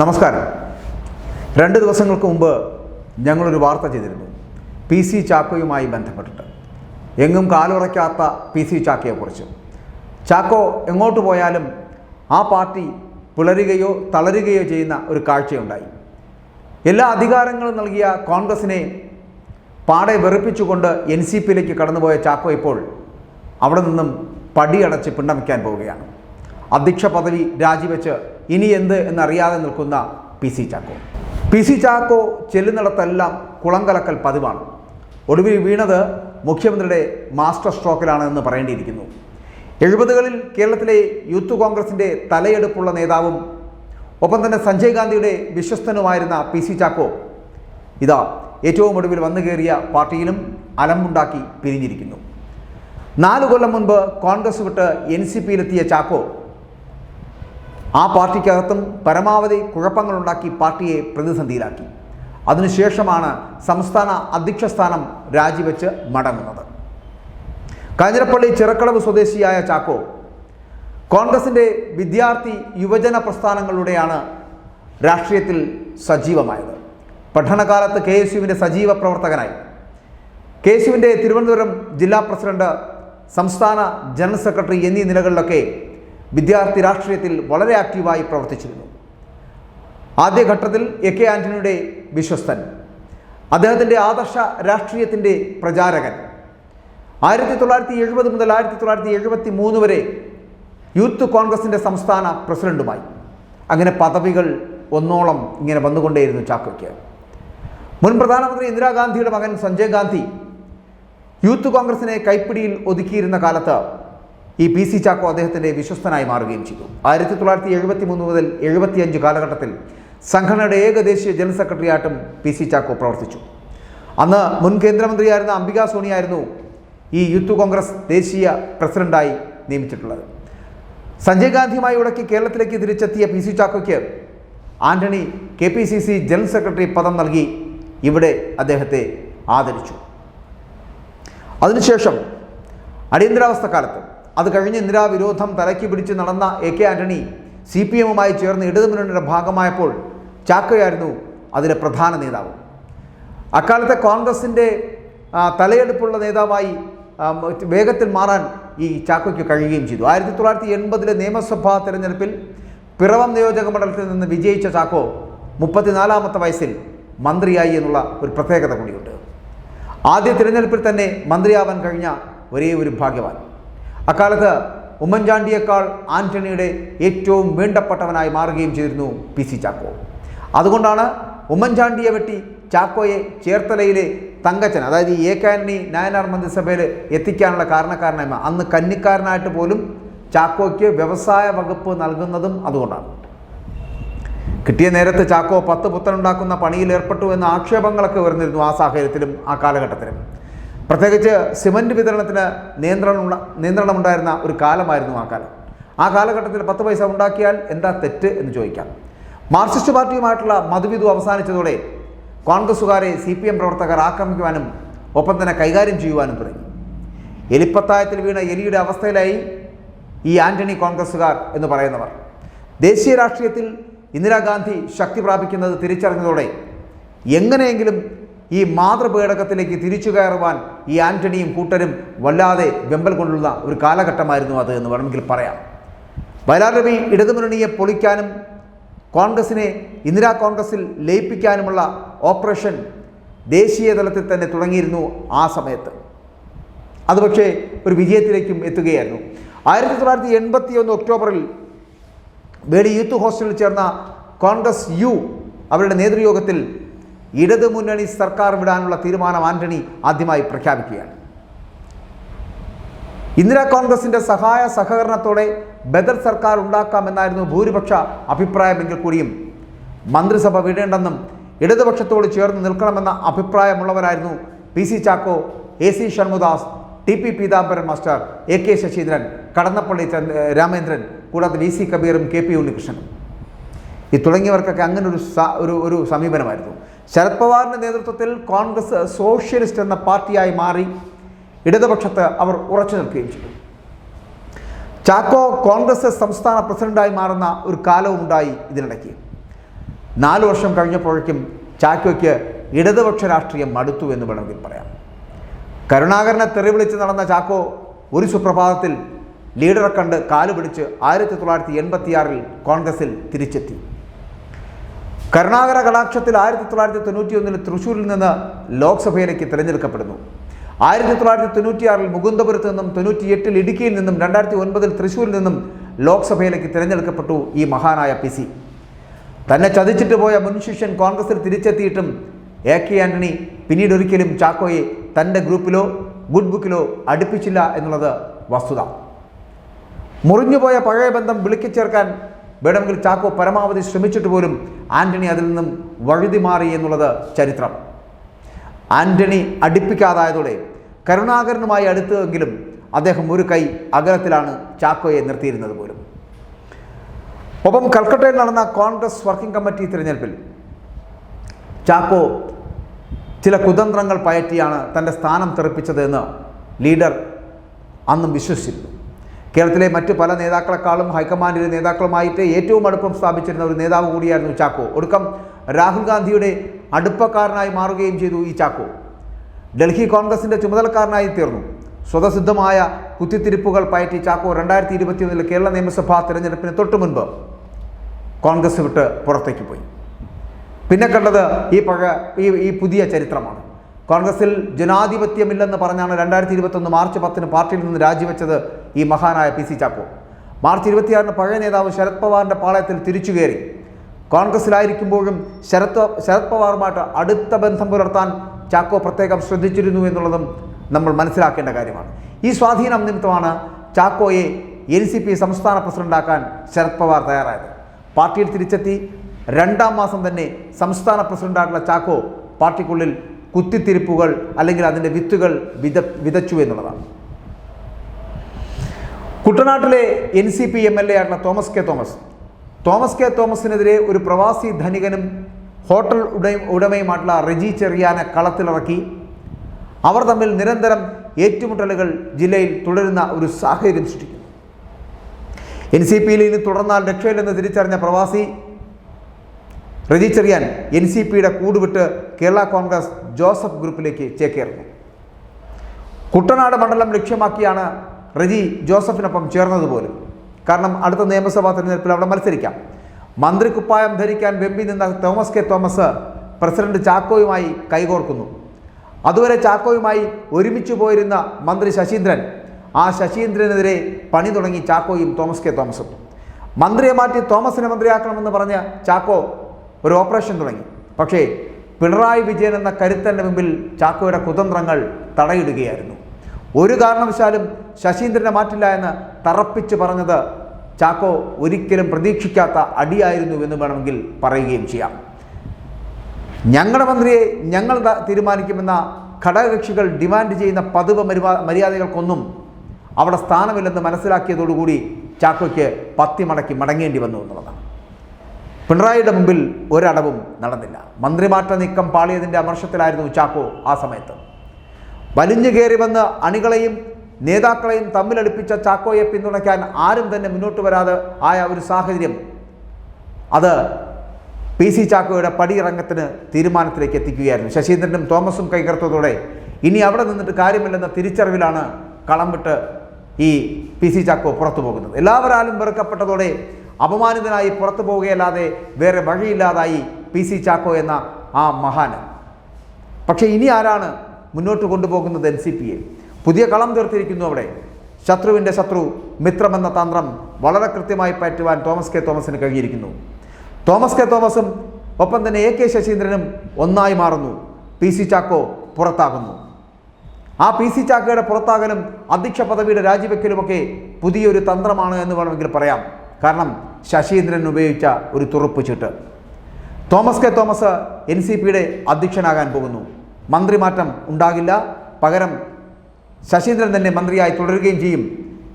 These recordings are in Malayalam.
നമസ്കാരം. രണ്ട് ദിവസങ്ങൾക്ക് മുമ്പ് ഞങ്ങളൊരു വാർത്ത ചെയ്തിരുന്നു. പി സി ചാക്കോയുമായി ബന്ധപ്പെട്ടിട്ട്. എങ്ങും കാലുറയ്ക്കാത്ത പി സി ചാക്കയെക്കുറിച്ച്. ചാക്കോ എങ്ങോട്ട് പോയാലും ആ പാർട്ടി പിളരുകയോ തളരുകയോ ചെയ്യുന്ന ഒരു കാഴ്ചയുണ്ടായി. എല്ലാ അധികാരങ്ങളും നൽകിയ കോൺഗ്രസിനെ പാടെ വെറുപ്പിച്ചുകൊണ്ട് എൻ സി പിയിലേക്ക് കടന്നുപോയ ചാക്കോ ഇപ്പോൾ അവിടെ നിന്നും പടിയടച്ച് പിണ്ടമിക്കാൻ പോവുകയാണ്. അധ്യക്ഷ പദവി രാജിവെച്ച് ഇനി എന്ത് എന്നറിയാതെ നിൽക്കുന്ന P C Chacko. P C Chacko ചെല്ലുന്നിടത്തെല്ലാം കുളം കലക്കൽ പതിവാണ്. ഒടുവിൽ വീണത് മുഖ്യമന്ത്രിയുടെ മാസ്റ്റർ സ്ട്രോക്കിലാണ് എന്ന് പറയേണ്ടിയിരിക്കുന്നു. എഴുപതുകളിൽ കേരളത്തിലെ യൂത്ത് കോൺഗ്രസിന്റെ തലയെടുപ്പുള്ള നേതാവും ഒപ്പം തന്നെ സഞ്ജയ് ഗാന്ധിയുടെ വിശ്വസ്തനുമായിരുന്ന പി സി ചാക്കോ ഇതാ ഏറ്റവും ഒടുവിൽ വന്നു കയറിയ പാർട്ടിയിലും അലമ്പുണ്ടാക്കി പിരിഞ്ഞിരിക്കുന്നു. നാലു കൊല്ലം മുൻപ് കോൺഗ്രസ് വിട്ട് എൻ സി പിയിലെത്തിയ ചാക്കോ ആ പാർട്ടിക്കകത്തും പരമാവധി കുഴപ്പങ്ങളുണ്ടാക്കി പാർട്ടിയെ പ്രതിസന്ധിയിലാക്കി. അതിനുശേഷമാണ് സംസ്ഥാന അധ്യക്ഷ സ്ഥാനം രാജിവെച്ച് മടങ്ങുന്നത്. കാഞ്ഞിരപ്പള്ളി ചിറക്കളവ് സ്വദേശിയായ ചാക്കോ കോൺഗ്രസിന്റെ വിദ്യാർത്ഥി യുവജന പ്രസ്ഥാനങ്ങളുടെയാണ് രാഷ്ട്രീയത്തിൽ സജീവമായത്. പഠനകാലത്ത് കെ എസ് യുവിന്റെ സജീവ പ്രവർത്തകനായി. കെ എസ് യുവിന്റെ തിരുവനന്തപുരം ജില്ലാ പ്രസിഡന്റ് സംസ്ഥാന ജനറൽ സെക്രട്ടറി എന്നീ നിലകളിലൊക്കെ വിദ്യാർത്ഥി രാഷ്ട്രീയത്തിൽ വളരെ ആക്റ്റീവായി പ്രവർത്തിച്ചിരുന്നു. ആദ്യഘട്ടത്തിൽ എ കെ ആന്റണിയുടെ വിശ്വസ്തൻ അദ്ദേഹത്തിന്റെ ആദർശ രാഷ്ട്രീയത്തിന്റെ പ്രചാരകൻ. ആയിരത്തി തൊള്ളായിരത്തി എഴുപത് മുതൽ ആയിരത്തി തൊള്ളായിരത്തി എഴുപത്തി മൂന്ന് വരെ യൂത്ത് കോൺഗ്രസിന്റെ സംസ്ഥാന പ്രസിഡന്റുമായി. അങ്ങനെ പദവികൾ ഒന്നോളം ഇങ്ങനെ വന്നുകൊണ്ടേയിരുന്നു ചാക്കോയ്ക്ക്. മുൻ പ്രധാനമന്ത്രി ഇന്ദിരാഗാന്ധിയുടെ മകൻ സഞ്ജയ് ഗാന്ധി യൂത്ത് കോൺഗ്രസിനെ കൈപ്പിടിയിൽ ഒതുക്കിയിരുന്ന കാലത്ത് ഈ പി സി ചാക്കോ അദ്ദേഹത്തിന്റെ വിശ്വസ്തനായി മാറുകയും ചെയ്തു. ആയിരത്തി തൊള്ളായിരത്തി എഴുപത്തി മൂന്ന് മുതൽ എഴുപത്തിയഞ്ച് കാലഘട്ടത്തിൽ സംഘടനയുടെ ഏകദേശീയ ജനറൽ സെക്രട്ടറിയായിട്ടും പി സി ചാക്കോ പ്രവർത്തിച്ചു. അന്ന് മുൻ കേന്ദ്രമന്ത്രിയായിരുന്ന അംബിക സോണിയായിരുന്നു ഈ യൂത്ത് കോൺഗ്രസ് ദേശീയ പ്രസിഡന്റായി നിയമിച്ചിട്ടുള്ളത്. സഞ്ജയ് ഗാന്ധിയുമായി ഉടക്കി കേരളത്തിലേക്ക് തിരിച്ചെത്തിയ P C ചാക്കോയ്ക്ക് Antony K P C C general secretary പദം നൽകി ഇവിടെ അദ്ദേഹത്തെ ആദരിച്ചു. അതിനുശേഷം അടിയന്തരാവസ്ഥ കാലത്ത് അത് കഴിഞ്ഞ് ഇന്ദിരാവിരോധം തലയ്ക്ക് പിടിച്ച് നടന്ന A K Antony C P എമ്മുമായി ചേർന്ന് ഇടതുമുന്നണിയുടെ ഭാഗമായപ്പോൾ ചാക്കോയായിരുന്നു അതിലെ പ്രധാന നേതാവ്. അക്കാലത്തെ കോൺഗ്രസിന്റെ തലയെടുപ്പുള്ള നേതാവായി വേഗത്തിൽ മാറാൻ ഈ ചാക്കോയ്ക്ക് കഴിയുകയും ചെയ്തു. ആയിരത്തി തൊള്ളായിരത്തി എൺപതിലെ നിയമസഭാ തെരഞ്ഞെടുപ്പിൽ പിറവം നിയോജക മണ്ഡലത്തിൽ നിന്ന് വിജയിച്ച ചാക്കോ മുപ്പത്തിനാലാമത്തെ വയസ്സിൽ മന്ത്രിയായി എന്നുള്ള ഒരു പ്രത്യേകത കൂടിയുണ്ട്. ആദ്യ തിരഞ്ഞെടുപ്പിൽ തന്നെ മന്ത്രിയാവാൻ കഴിഞ്ഞ ഒരേ ഒരു ഭാഗ്യവാൻ. അക്കാലത്ത് ഉമ്മൻചാണ്ടിയേക്കാൾ ആന്റണിയുടെ ഏറ്റവും വേണ്ടപ്പെട്ടവനായി മാറുകയും ചെയ്തിരുന്നു പി സി ചാക്കോ. അതുകൊണ്ടാണ് ഉമ്മൻചാണ്ടിയെ വെട്ടി ചാക്കോയെ ചേർത്തലയിലെ തങ്കച്ചൻ അതായത് ഈ ആന്റണി നായനാർ മന്ത്രിസഭയിൽ എത്തിക്കാനുള്ള കാരണക്കാരനായ അന്ന് കന്നിക്കാരനായിട്ട് പോലും ചാക്കോയ്ക്ക് വ്യവസായ വകുപ്പ് നൽകുന്നതും അതുകൊണ്ടാണ്. കിട്ടിയ നേരത്ത് ചാക്കോ പത്ത് പുത്തനുണ്ടാക്കുന്ന പണിയിൽ ഏർപ്പെട്ടു എന്ന ആക്ഷേപങ്ങളൊക്കെ ഉയർന്നിരുന്നു ആ സാഹചര്യത്തിലും ആ കാലഘട്ടത്തിലും. പ്രത്യേകിച്ച് സിമന്റ് വിതരണത്തിന് നിയന്ത്രണം നിയന്ത്രണമുണ്ടായിരുന്ന ഒരു കാലമായിരുന്നു ആ കാലം. ആ കാലഘട്ടത്തിൽ പത്ത് പൈസ ഉണ്ടാക്കിയാൽ എന്താ തെറ്റ് എന്ന് ചോദിക്കാം. മാർക്സിസ്റ്റ് പാർട്ടിയുമായിട്ടുള്ള മധുവിധു അവസാനിച്ചതോടെ കോൺഗ്രസ്സുകാരെ സി പി എം പ്രവർത്തകർ ആക്രമിക്കുവാനും ഒപ്പം തന്നെ കൈകാര്യം ചെയ്യുവാനും തുടങ്ങി. എലിപ്പത്തായത്തിൽ വീണ എലിയുടെ അവസ്ഥയിലായി ഈ ആന്റണി കോൺഗ്രസ്സുകാർ എന്ന് പറയുന്നവർ. ദേശീയ രാഷ്ട്രീയത്തിൽ ഇന്ദിരാഗാന്ധി ശക്തി പ്രാപിക്കുന്നത് തിരിച്ചറിഞ്ഞതോടെ എങ്ങനെയെങ്കിലും ഈ മാതൃപേടകത്തിലേക്ക് തിരിച്ചു കയറുവാൻ ഈ ആന്റണിയും കൂട്ടരും വല്ലാതെ വെമ്പൽ കൊണ്ടുള്ള ഒരു കാലഘട്ടമായിരുന്നു അത് എന്ന് വേണമെങ്കിൽ പറയാം. വയലാർ രവി ഇടതുമുന്നണിയെ പൊളിക്കാനും കോൺഗ്രസിനെ ഇന്ദിരാ കോൺഗ്രസിൽ ലയിപ്പിക്കാനുമുള്ള ഓപ്പറേഷൻ ദേശീയ തലത്തിൽ തന്നെ തുടങ്ങിയിരുന്നു ആ സമയത്ത്. അത് പക്ഷേ ഒരു വിജയത്തിലേക്കും എത്തുകയായിരുന്നു. ആയിരത്തി തൊള്ളായിരത്തി എൺപത്തി ഒന്ന് ഒക്ടോബറിൽ വേളി യൂത്ത് ഹോസ്റ്റലിൽ ചേർന്ന കോൺഗ്രസ് യു അവരുടെ നേതൃയോഗത്തിൽ ഇടതു മുന്നണി സർക്കാർ വിടാനുള്ള തീരുമാനം ആന്റണി ആദ്യമായി പ്രഖ്യാപിക്കുകയാണ്. ഇന്ദിരാ കോൺഗ്രസിന്റെ സഹായ സഹകരണത്തോടെ ബദൽ സർക്കാർ ഉണ്ടാക്കാമെന്നായിരുന്നു ഭൂരിപക്ഷ അഭിപ്രായമെങ്കിൽ കൂടിയും. മന്ത്രിസഭ വിടേണ്ടെന്നും ഇടതുപക്ഷത്തോട് ചേർന്ന് നിൽക്കണമെന്ന അഭിപ്രായമുള്ളവരായിരുന്നു P C Chacko A C Shanmughadas T P Peethambaran master A K Saseendran Kadannappally Ramendran കൂടാതെ വി സി കബീറും കെ പി ഉണ്ണികൃഷ്ണനും. ഈ തുടങ്ങിയവർക്കൊക്കെ അങ്ങനെ ഒരു ഒരു സമീപനമായിരുന്നു. ശരത് പവാറിന്റെ നേതൃത്വത്തിൽ കോൺഗ്രസ് സോഷ്യലിസ്റ്റ് എന്ന പാർട്ടിയായി മാറി ഇടതുപക്ഷത്ത് അവർ ഉറച്ചു നിൽക്കുകയും ചെയ്തു. ചാക്കോ കോൺഗ്രസ് സംസ്ഥാന പ്രസിഡന്റായി മാറുന്ന ഒരു കാലവും ഉണ്ടായി ഇതിനിടയ്ക്ക്. നാല് വർഷം കഴിഞ്ഞപ്പോഴേക്കും ചാക്കോയ്ക്ക് ഇടതുപക്ഷ രാഷ്ട്രീയം മടുത്തു എന്ന് വേണമെങ്കിൽ പറയാം. കരുണാകരനെ തെറിവിളിച്ച് നടന്ന ചാക്കോ ഒരു സുപ്രഭാതത്തിൽ ലീഡറെ കണ്ട് കാലുപിടിച്ച് ആയിരത്തി തൊള്ളായിരത്തി എൺപത്തിയാറിൽ കോൺഗ്രസിൽ തിരിച്ചെത്തി. കരുണാകര കടാക്ഷത്തിൽ ആയിരത്തി തൊള്ളായിരത്തി തൊണ്ണൂറ്റി ഒന്നിൽ തൃശ്ശൂരിൽ നിന്ന് ലോക്സഭയിലേക്ക് തിരഞ്ഞെടുക്കപ്പെടുന്നു. ആയിരത്തി തൊള്ളായിരത്തി തൊണ്ണൂറ്റിയാറിൽ മുകുന്ദപുരത്ത് നിന്നും തൊണ്ണൂറ്റിയെട്ടിൽ ഇടുക്കിയിൽ നിന്നും രണ്ടായിരത്തി ഒൻപതിൽ തൃശ്ശൂരിൽ നിന്നും ലോക്സഭയിലേക്ക് തിരഞ്ഞെടുക്കപ്പെട്ടു ഈ മഹാനായ പി സി. തന്നെ ചതിച്ചിട്ട് പോയ മുൻ ശിഷ്യൻ കോൺഗ്രസിൽ തിരിച്ചെത്തിയിട്ടും എ കെ ആന്റണി പിന്നീട് ഒരിക്കലും ചാക്കോയെ തന്റെ ഗ്രൂപ്പിലോ ഗുഡ് ബുക്കിലോ അടുപ്പിച്ചില്ല എന്നുള്ളത് വസ്തുത. മുറിഞ്ഞുപോയ പഴയ ബന്ധം വിളിക്കിച്ചേർക്കാൻ വേണമെങ്കിൽ ചാക്കോ പരമാവധി ശ്രമിച്ചിട്ട് പോലും ആന്റണി അതിൽ നിന്നും വഴുതി മാറി എന്നുള്ളത് ചരിത്രം. ആന്റണി അടുപ്പിക്കാതായതോടെ കരുണാകരനുമായി അടുത്തുവെങ്കിലും അദ്ദേഹം ഒരു കൈ അകലത്തിലാണ് ചാക്കോയെ നിർത്തിയിരുന്നത് പോലും. ഒപ്പം കൽക്കട്ടയിൽ നടന്ന കോൺഗ്രസ് വർക്കിംഗ് കമ്മിറ്റി തിരഞ്ഞെടുപ്പിൽ ചാക്കോ ചില കുതന്ത്രങ്ങൾ പയറ്റിയാണ് തന്റെ സ്ഥാനം തെറിപ്പിച്ചതെന്ന് ലീഡർ അന്നും വിശ്വസിച്ചിരുന്നു. കേരളത്തിലെ മറ്റ് പല നേതാക്കളെക്കാളും ഹൈക്കമാൻഡിലെ നേതാക്കളുമായിട്ട് ഏറ്റവും അടുപ്പം സ്ഥാപിച്ചിരുന്ന ഒരു നേതാവ് കൂടിയായിരുന്നു ചാക്കോ. ഒടുക്കം രാഹുൽ ഗാന്ധിയുടെ അടുപ്പക്കാരനായി മാറുകയും ചെയ്തു ഈ ചാക്കോ. ഡൽഹി കോൺഗ്രസിന്റെ ചുമതലക്കാരനായി തീർന്നു. സ്വതസിദ്ധമായ കുത്തിത്തിരിപ്പുകൾ പയറ്റി ചാക്കോ രണ്ടായിരത്തി ഇരുപത്തിയൊന്നിൽ കേരള നിയമസഭാ തിരഞ്ഞെടുപ്പിന് തൊട്ടു മുൻപ് കോൺഗ്രസ് വിട്ട് പുറത്തേക്ക് പോയി. പിന്നെ കണ്ടത് ഈ പഴ ഈ ഈ പുതിയ ചരിത്രമാണ്. കോൺഗ്രസിൽ ജനാധിപത്യമില്ലെന്ന് പറഞ്ഞാണ് രണ്ടായിരത്തി ഇരുപത്തൊന്ന് മാർച്ച് പത്തിന് പാർട്ടിയിൽ നിന്ന് രാജിവെച്ചത് ഈ മഹാനായ പി സി ചാക്കോ. മാർച്ച് ഇരുപത്തിയാറിന് പഴയ നേതാവ് ശരത് പവാറിന്റെ പാളയത്തിൽ തിരിച്ചു കയറി. കോൺഗ്രസിലായിരിക്കുമ്പോഴും ശരത് ശരത് പവാറുമായിട്ട് അടുത്ത ബന്ധം പുലർത്താൻ ചാക്കോ പ്രത്യേകം ശ്രദ്ധിച്ചിരുന്നു എന്നുള്ളതും നമ്മൾ മനസ്സിലാക്കേണ്ട കാര്യമാണ്. ഈ സ്വാധീനം നിമിത്തമാണ് ചാക്കോയെ എൻ സി പി സംസ്ഥാന പ്രസിഡന്റാക്കാൻ ശരത് പവാർ തയ്യാറായത്. പാർട്ടിയിൽ തിരിച്ചെത്തി രണ്ടാം മാസം തന്നെ സംസ്ഥാന പ്രസിഡന്റായിട്ടുള്ള ചാക്കോ പാർട്ടിക്കുള്ളിൽ കുത്തിത്തിരിപ്പുകൾ അല്ലെങ്കിൽ അതിന്റെ വിത്തുകൾ വിത വിതച്ചു എന്നുള്ളതാണ്. കുട്ടനാട്ടിലെ N C P M L A ആണ് തോമസ് കെ തോമസ്. തോമസ് കെ തോമസിനെതിരെ ഒരു പ്രവാസി ധനികനും ഹോട്ടൽ ഉടമ ഉടമയുമായിട്ടുള്ള റെജി ചെറിയാനെ കളത്തിലിറക്കി. അവർ തമ്മിൽ നിരന്തരം ഏറ്റുമുട്ടലുകൾ ജില്ലയിൽ തുടരുന്ന ഒരു സാഹചര്യം സൃഷ്ടിക്കുന്നു. എൻ സി പിയിൽ ഇനി തുടർന്നാൽ രക്ഷയില്ലെന്ന് തിരിച്ചറിഞ്ഞ പ്രവാസി റെജി ചെറിയാൻ എൻ സി പിയുടെ കൂടുവിട്ട് കേരള കോൺഗ്രസ് ജോസഫ് ഗ്രൂപ്പിലേക്ക് ചേക്കേറുന്നു. കുട്ടനാട് മണ്ഡലം ലക്ഷ്യമാക്കിയാണ് റെജി ജോസഫിനൊപ്പം ചേർന്നതുപോലും. കാരണം അടുത്ത നിയമസഭാ തെരഞ്ഞെടുപ്പിൽ അവിടെ മത്സരിക്കാം. മന്ത്രിക്കുപ്പായം ധരിക്കാൻ വെമ്പി നിന്ന തോമസ് കെ തോമസ് പ്രസിഡന്റ് ചാക്കോയുമായി കൈകോർക്കുന്നു. അതുവരെ ചാക്കോയുമായി ഒരുമിച്ച് പോയിരുന്ന മന്ത്രി ശശീന്ദ്രൻ ആ ശശീന്ദ്രനെതിരെ പണി തുടങ്ങി ചാക്കോയും തോമസ് കെ തോമസും. മന്ത്രിയെ മാറ്റി തോമസിനെ മന്ത്രിയാക്കണമെന്ന് പറഞ്ഞ് ചാക്കോ ഒരു ഓപ്പറേഷൻ തുടങ്ങി. പക്ഷേ പിണറായി വിജയൻ എന്ന കരുത്തന്റെ മുമ്പിൽ ചാക്കോയുടെ കുതന്ത്രങ്ങൾ തടയിടുകയായിരുന്നു. ഒരു കാരണവശാലും ശശീന്ദ്രനെ മാറ്റില്ല എന്ന് തറപ്പിച്ച് പറഞ്ഞത് ചാക്കോ ഒരിക്കലും പ്രതീക്ഷിക്കാത്ത അടിയായിരുന്നു എന്ന് വേണമെങ്കിൽ പറയുകയും ചെയ്യാം. ഞങ്ങളുടെ മന്ത്രിയെ ഞങ്ങൾ തീരുമാനിക്കുമെന്ന ഘടകകക്ഷികൾ ഡിമാൻഡ് ചെയ്യുന്ന പതിവ് മര്യാദകൾക്കൊന്നും അവിടെ സ്ഥാനമില്ലെന്ന് മനസ്സിലാക്കിയതോടുകൂടി ചാക്കോയ്ക്ക് പത്തി മടക്കി മടങ്ങേണ്ടി വന്നു എന്നുള്ളതാണ്. പിണറായിയുടെ മുമ്പിൽ ഒരടവും നടന്നില്ല. മന്ത്രിമാറ്റ നീക്കം പാളിയതിന്റെ അമർഷത്തിലായിരുന്നു ചാക്കോ ആ സമയത്ത്. വലിഞ്ഞു കയറി വന്ന് അണികളെയും നേതാക്കളെയും തമ്മിലടുപ്പിച്ച ചാക്കോയെ പിന്തുണയ്ക്കാൻ ആരും തന്നെ മുന്നോട്ട് വരാതെ ആയ ഒരു സാഹചര്യം. അത് പി സി ചാക്കോയുടെ പടിയിറങ്ങത്തിന് തീരുമാനത്തിലേക്ക് എത്തിക്കുകയായിരുന്നു. ശശീന്ദ്രനും തോമസും കൈകർത്തതോടെ ഇനി അവിടെ നിന്നിട്ട് കാര്യമില്ലെന്ന തിരിച്ചറിവിലാണ് കളം വിട്ട് ഈ പി സി ചാക്കോ പുറത്തു പോകുന്നത്. എല്ലാവരാലും വെറുക്കപ്പെട്ടതോടെ അപമാനിതനായി പുറത്തു പോവുകയല്ലാതെ വേറെ വഴിയില്ലാതായി പി സി ചാക്കോ എന്ന ആ മഹാന്. പക്ഷേ ഇനി ആരാണ് മുന്നോട്ട് കൊണ്ടുപോകുന്നത് എൻ സി പിയെ പുതിയ കളം തീർത്തിരിക്കുന്നു അവിടെ. ശത്രുവിന്റെ ശത്രു മിത്രമെന്ന തന്ത്രം വളരെ കൃത്യമായി പറ്റുവാൻ തോമസ് കെ തോമസിന് കഴിഞ്ഞിരിക്കുന്നു തോമസ് കെ തോമസും ഒപ്പം തന്നെ എ കെ ശശീന്ദ്രനും ഒന്നായി മാറുന്നു. പി സി ചാക്കോ പുറത്താകുന്നു. ആ പി സി ചാക്കോയുടെ പുറത്താകലും അധ്യക്ഷ പദവിയുടെ രാജിവെക്കലുമൊക്കെ പുതിയൊരു തന്ത്രമാണ് എന്ന് വേണമെങ്കിൽ പറയാം. കാരണം ശശീന്ദ്രൻ ഉപയോഗിച്ച ഒരു തുറുപ്പ് ചീട്ട്. Thomas K Thomas N C പിയുടെ അധ്യക്ഷനാകാൻ പോകുന്നു. മന്ത്രിമാറ്റം ഉണ്ടാകില്ല. പകരം ശശീന്ദ്രൻ തന്നെ മന്ത്രിയായി തുടരുകയും ചെയ്യും.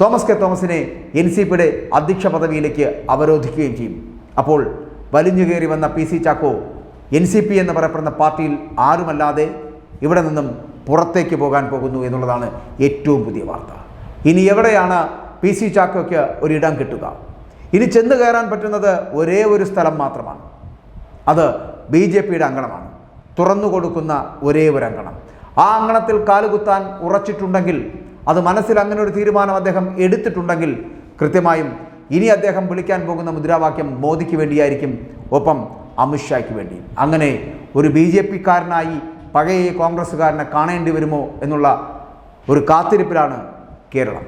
തോമസ് കെ തോമസിനെ എൻ സി പിയുടെ അധ്യക്ഷ പദവിയിലേക്ക് അവരോധിക്കുകയും ചെയ്യും. അപ്പോൾ വലിഞ്ഞു കയറി വന്ന P C Chacko N C P എന്ന് പറയപ്പെടുന്ന പാർട്ടിയിൽ ആരുമല്ലാതെ ഇവിടെ നിന്നും പുറത്തേക്ക് പോകാൻ പോകുന്നു എന്നുള്ളതാണ് ഏറ്റവും പുതിയ വാർത്ത. ഇനി എവിടെയാണ് പി സി ചാക്കോയ്ക്ക് ഒരിടം കിട്ടുക? ഇനി ചെന്ന് കയറാൻ പറ്റുന്നത് ഒരേ ഒരു സ്ഥലം മാത്രമാണ്. അത് ബി ജെ പിയുടെ അങ്കണമാണ്. തുറന്നു കൊടുക്കുന്ന ഒരേ ഒരു അങ്കണം. ആ അങ്കണത്തിൽ കാലുകുത്താൻ ഉറച്ചിട്ടുണ്ടെങ്കിൽ അത് മനസ്സിൽ അങ്ങനെ ഒരു തീരുമാനം അദ്ദേഹം എടുത്തിട്ടുണ്ടെങ്കിൽ കൃത്യമായും ഇനി അദ്ദേഹം വിളിക്കാൻ പോകുന്ന മുദ്രാവാക്യം മോദിക്ക് വേണ്ടിയായിരിക്കും ഒപ്പം അമിത്ഷായ്ക്ക് വേണ്ടി. അങ്ങനെ ഒരു ബി ജെ പിക്കാരനായി പഴയ കോൺഗ്രസ്സുകാരനെ കാണേണ്ടി വരുമോ എന്നുള്ള ഒരു കാത്തിരിപ്പിലാണ് കേരളം.